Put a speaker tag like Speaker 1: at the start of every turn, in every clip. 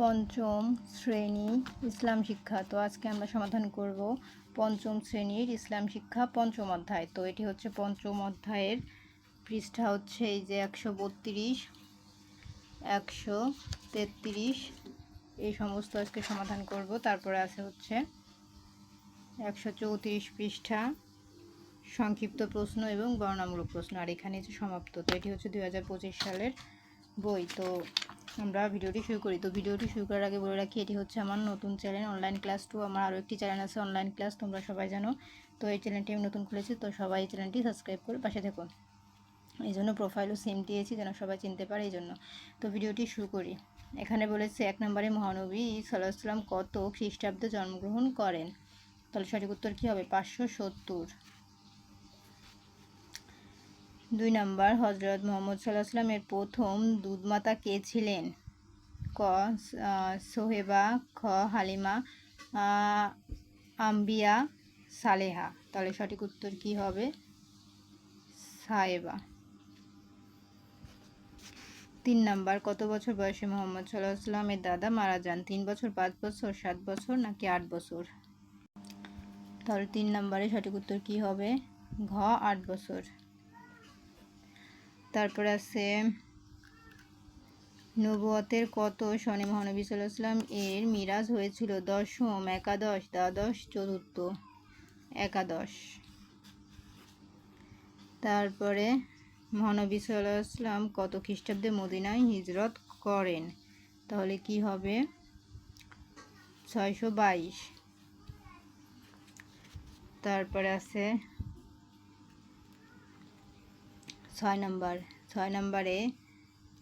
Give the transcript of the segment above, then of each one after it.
Speaker 1: পঞ্চম শ্রেণি ইসলাম শিক্ষা। তো আজকে আমরা সমাধান করব পঞ্চম শ্রেণির ইসলাম শিক্ষা পঞ্চম অধ্যায়। তো এটি হচ্ছে পঞ্চম অধ্যায়ের পৃষ্ঠা হচ্ছে এই যে একশো বত্রিশ, একশো তেত্রিশ। এই সমস্ত আজকে সমাধান করব। তারপরে আছে হচ্ছে একশো চৌত্রিশ পৃষ্ঠা, সংক্ষিপ্ত প্রশ্ন এবং বর্ণামূলক প্রশ্ন। আর এখানে যে সমাপ্ত, তো এটি হচ্ছে দু হাজার পঁচিশ সালের বই। তো আমরা ভিডিওটি শুরু করি। তো ভিডিওটি শুরু করার আগে বলে রাখি, এটি হচ্ছে আমার নতুন চ্যানেল অনলাইন ক্লাস টু আমার আরও একটি চ্যানেল আছে অনলাইন ক্লাস তোমরা সবাই জানো। তো এই চ্যানেলটি আমি নতুন খুলেছি, তো সবাই এই চ্যানেলটি সাবস্ক্রাইব করে পাশে থেকো। এই জন্য প্রোফাইলও সেম দিয়েছি, যেন সবাই চিনতে পারে এই জন্য। তো ভিডিওটি শুরু করি। এখানে বলেছে, এক নম্বরে মহানবী সাল্লাম কত খ্রিস্টাব্দে জন্মগ্রহণ করেন? তাহলে সঠিক উত্তর কী হবে? পাঁচশো সত্তর। দুই নম্বর হজরত মোহাম্মদ সাল্লাহ সাল্লামের প্রথম দুধমাতা কে ছিলেন? ক সোহেবা, খ, হালিমা আম্বিয়া, সালেহা। তাহলে সঠিক উত্তর কি হবে? সাহেবা তিন নাম্বার, কত বছর বয়সে মোহাম্মদ সাল্লাহ সাল্লামের দাদা মারা যান? তিন বছর, পাঁচ বছর, সাত বছর, নাকি আট বছর? তাহলে তিন নাম্বারে সঠিক উত্তর কি হবে? ঘ, আট বছর। তারপরে আছে নবুয়তের কত শনি মহানবী সাল্লাম এর মিরাজ হয়েছিল দশম একাদশ, দ্বাদশ, চতুর্থ একাদশ। তারপরে মহানবী সাল্লাম কত খ্রিস্টাব্দে মদিনায় হিজরত করেন? তাহলে কি হবে? ছয়শো বাইশ। তারপরে আছে ছয় নম্বর, ছয় নম্বরে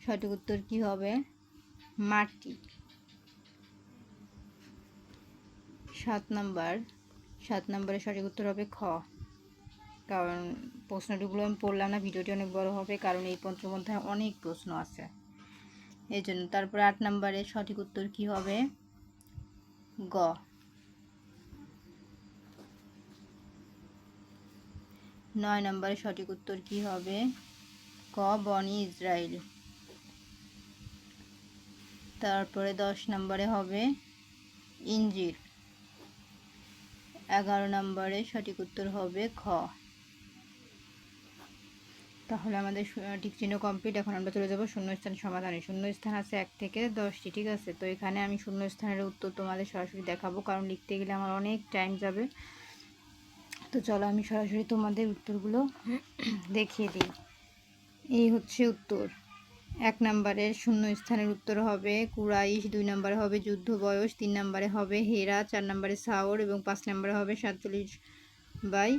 Speaker 1: সঠিক উত্তর কি হবে? মাটি। সাত নম্বর, সাত নম্বরে সঠিক উত্তর হবে খ। কারণ প্রশ্নটিগুলো আমি পড়লাম না, ভিডিওটি অনেক বড় হবে, কারণ এই পঞ্চম অধ্যায়ে অনেক প্রশ্ন আছে। এই জন্য তারপরে আট নম্বরে সঠিক উত্তর কি হবে? গ। নয় নম্বরে সঠিক উত্তর কি হবে? ক বনি ইসরায়েল তারপরে দশ নম্বরে হবে ইঞ্জির এগারো নম্বরে সঠিক উত্তর হবে খ। তাহলে আমাদের ঠিক চিহ্ন কমপ্লিট এখন আমরা চলে যাব শূন্যস্থান সমাধানে। শূন্যস্থান আছে এক থেকে দশটি, ঠিক আছে? তো এখানে আমি শূন্যস্থানের উত্তর তোমাদের সরাসরি দেখাবো, কারণ লিখতে গেলে আমার অনেক টাইম যাবে। তো চলো আমি সরাসরি তোমাদের উত্তরগুলো দেখিয়ে দিই। এই হচ্ছে উত্তর। এক নম্বরের শূন্য স্থানের উত্তর হবে কুরাইশ দুই নম্বরে হবে যুদ্ধ বয়স তিন নম্বরে হবে হেরা চার নম্বরে সাওর এবং পাঁচ নম্বরে হবে সাতচল্লিশ বাই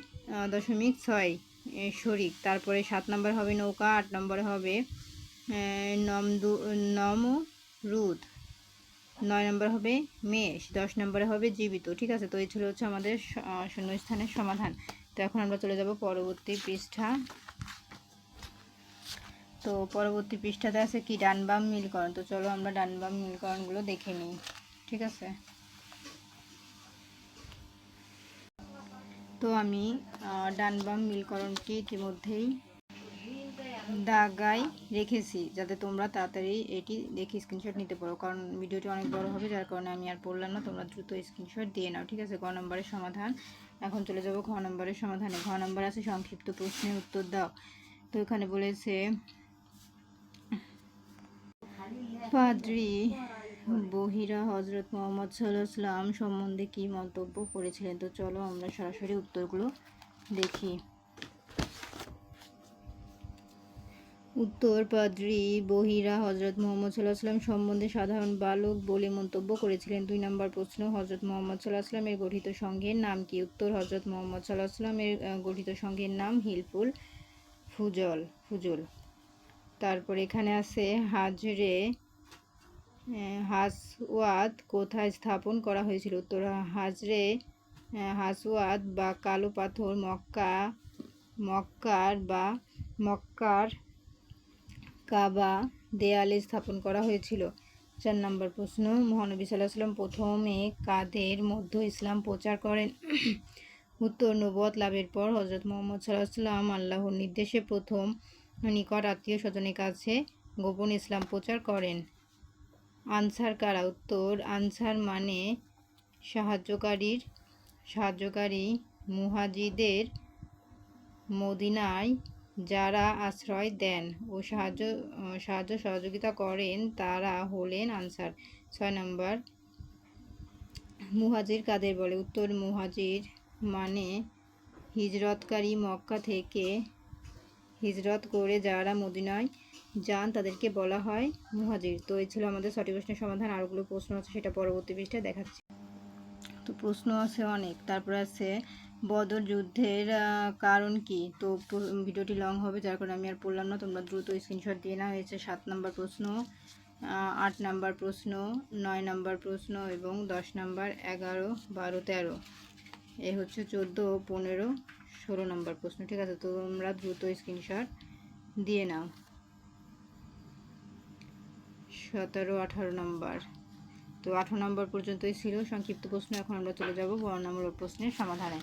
Speaker 1: দশমিক ছয় শরিক। তারপরে সাত নম্বর হবে নৌকা আট নম্বরে হবে নমদু নমরুদ। নয় নম্বর হবে মেষ দশ নম্বরে হবে জীবিত। ঠিক আছে তো এই ছিল হচ্ছে আমাদের স- আহ, শূন্যস্থানের সমাধান। তো এখন আমরা চলে যাব পরবর্তী পৃষ্ঠা। তো পরবর্তী পৃষ্ঠাতে আছে কি ডানবাম মিলকরণ তো চলো আমরা ডানবাম মিলকরণগুলো দেখে নিই, ঠিক আছে? তো আমি ডানবাম ডান মিলকরণটি ইতিমধ্যেই দাগাই রেখেছি, যাতে তোমরা তাড়াতাড়ি এটি দেখে স্ক্রিনশট নিতে পারো। কারণ ভিডিওটি অনেক বড় হবে, যার কারণে আমি আর বললাম না, তোমরা দ্রুত স্ক্রিনশট দিয়ে নাও, ঠিক আছে? গ নম্বরের সমাধান। এখন চলে যাব ঘ নম্বরের সমাধানে। ঘ নম্বর আছে সংক্ষিপ্ত প্রশ্নের উত্তর দাও। তো এখানে বলেছে পাদ্রি, বহিরা হজরত মোহাম্মদ সাল্লাম সম্বন্ধে কি মন্তব্য করেছিলেন? তো চলো আমরা সরাসরি উত্তরগুলো দেখি। উত্তর, পাদ্রি, বহিরা হজরত মোহাম্মদ সাল্লাহ সাল্লাম সম্বন্ধে সাধারণ বালক বলে মন্তব্য করেছিলেন। দুই নম্বর প্রশ্ন হজরত মোহাম্মদ সাল্লাহ সাল্লামের গঠিত সংঘের নাম কি? উত্তর হজরত মোহাম্মদ সাল্লাহ সাল্লামের গঠিত সংঘের নাম হিলফুল ফুজল ফুজল। তারপর এখানে আছে হাজরে হাসওয়াত কোথায় স্থাপন করা হয়েছিল? উত্তর হাজরে আহ, হাসওয়াত বা কালো পাথর মক্কা মক্কার বা মক্কার কাবা দেয়ালে স্থাপন করা হয়েছিল। চার নম্বর প্রশ্ন মহানবী সাল্লাহ সাল্লাম প্রথমে কাদের মধ্য ইসলাম প্রচার করেন? উত্তর নবত লাভের পর হজরত মোহাম্মদ সাল্লাহ সাল্লাম আল্লাহর নির্দেশে প্রথম নিকট আত্মীয় স্বজনের কাছে গোপন ইসলাম প্রচার করেন। আনসার কারা? উত্তর, আনসার মানে সাহায্যকারীর, সাহায্যকারী মুহাজিদের মদিনায় যারা আশ্রয় দেন ও সাহায্য সাহায্য সহযোগিতা করেন তারা হলেন আনসার। ছয় নম্বর, মুহাজির কাদের বলে? উত্তর, মুহাজির মানে হিজরতকারী মক্কা থেকে হিজরত করে যারা মদিনায় যান তাদেরকে বলা হয় মুহাজির। তো এই ছিল আমাদের সঠিক প্রশ্নের সমাধান। আরগুলো প্রশ্ন আছে, সেটা পরবর্তী পৃষ্ঠায় দেখাচ্ছি। তো প্রশ্ন আছে অনেক। তারপরে আছে, বদর যুদ্ধের কারণ কি? তো ভিডিওটি লং হবে, যার কারণে আমি আর পড়লাম না। তোমরা দ্রুত স্ক্রিনশট দিয়ে না হয়েছে সাত নম্বর প্রশ্ন আট নাম্বার প্রশ্ন, নয় নাম্বার প্রশ্ন এবং দশ নাম্বার এগারো, বারো, তেরো। এ হচ্ছে চোদ্দ পনেরো, ষোলো নম্বর প্রশ্ন। ঠিক আছে তো তোমরা দ্রুত স্ক্রিনশট দিয়ে নাও। সতেরো, আঠারো নম্বর। তো আঠারো নম্বর পর্যন্তই ছিল। সংক্ষিপ্ত প্রশ্ন, এখন আমরা চলে যাব বর্ণনামূলক প্রশ্নের সমাধানে।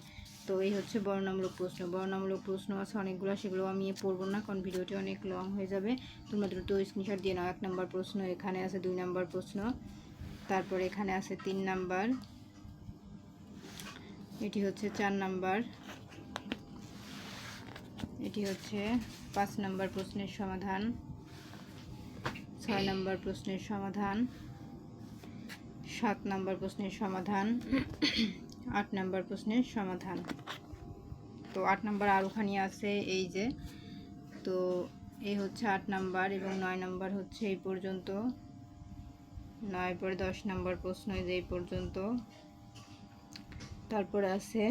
Speaker 1: তো এই হচ্ছে বর্ণনামূলক প্রশ্ন। বর্ণনামূলক প্রশ্ন আছে অনেকগুলো, সেগুলো আমি পড়ব না, কারণ ভিডিওটি অনেক লং হয়ে যাবে। তোমরা দ্রুত স্ক্রিনশট দিয়ে নাও। এক নম্বর প্রশ্ন, এখানে আছে দুই নম্বর প্রশ্ন। তারপর এখানে আছে তিন নাম্বার। এটি হচ্ছে চার নাম্বার। এটি হচ্ছে পাঁচ নাম্বার প্রশ্নের সমাধান। ছয় নাম্বার প্রশ্নের সমাধান, সাত নাম্বার প্রশ্নের সমাধান, আট নাম্বার প্রশ্নের সমাধান। তো আট নাম্বার আরোখানি আছে এই যে। তো এই হচ্ছে আট নাম্বার এবং নয় নাম্বার হচ্ছে এই পর্যন্ত। নয় পরে দশ নাম্বার প্রশ্ন যে এই পর্যন্ত। তারপর আছে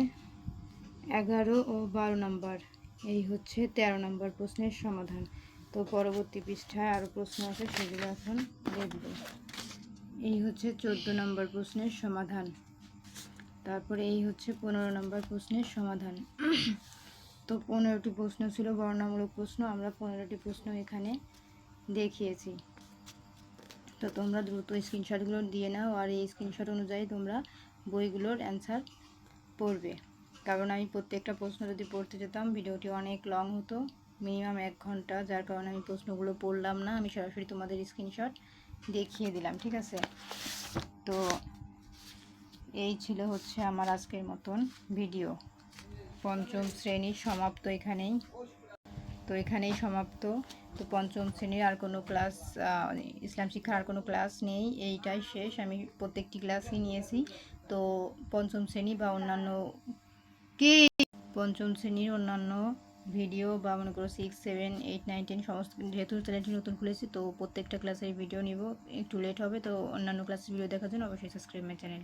Speaker 1: এগারো ও বারো নাম্বার। এই হচ্ছে তেরো নাম্বার প্রশ্নের সমাধান। তো পরবর্তী পৃষ্ঠায় আরও প্রশ্ন আছে, সেগুলো এখন দেখব। এই হচ্ছে চোদ্দ নম্বর প্রশ্নের সমাধান। তারপরে এই হচ্ছে পনেরো নম্বর প্রশ্নের সমাধান। তো পনেরোটি প্রশ্ন ছিল, বর্ণনামূলক প্রশ্ন, আমরা পনেরোটি প্রশ্ন এখানে দেখিয়েছি। তো তোমরা দ্রুত স্ক্রিনশটগুলো দিয়ে নাও, আর এই স্ক্রিনশট অনুযায়ী তোমরা বইগুলোর অ্যান্সার পড়বে। কারণ আমি প্রত্যেকটা প্রশ্ন যদি পড়তে যেতাম, ভিডিওটি অনেক লং হতো। মিনিমাম এক ঘণ্টা, যার কারণে আমি প্রশ্নগুলো পড়লাম না, আমি সরাসরি তোমাদের স্ক্রিনশট দেখিয়ে দিলাম, ঠিক আছে? তো এই ছিল হচ্ছে আমার আজকের মতন ভিডিও পঞ্চম শ্রেণির সমাপ্ত এখানেই। তো এখানেই সমাপ্ত। তো পঞ্চম শ্রেণির আর কোনো ক্লাস ইসলাম শিক্ষার আর কোনো ক্লাস নেই, এইটাই শেষ। আমি প্রত্যেকটি ক্লাসই নিয়েছি। তো পঞ্চম শ্রেণি বা অন্যান্য কি? পঞ্চম শ্রেণির অন্যান্য ভিডিও বা মনে করো six seven eight nine ten সমস্ত যেহেতু চ্যানেলটি নতুন খুলেছি, তো প্রত্যেকটা ক্লাসের ভিডিও নিব। একটু লেট হবে, তো অন্যান্য ক্লাসের ভিডিও দেখার জন্য অবশ্যই সাবস্ক্রাইব মাই চ্যানেল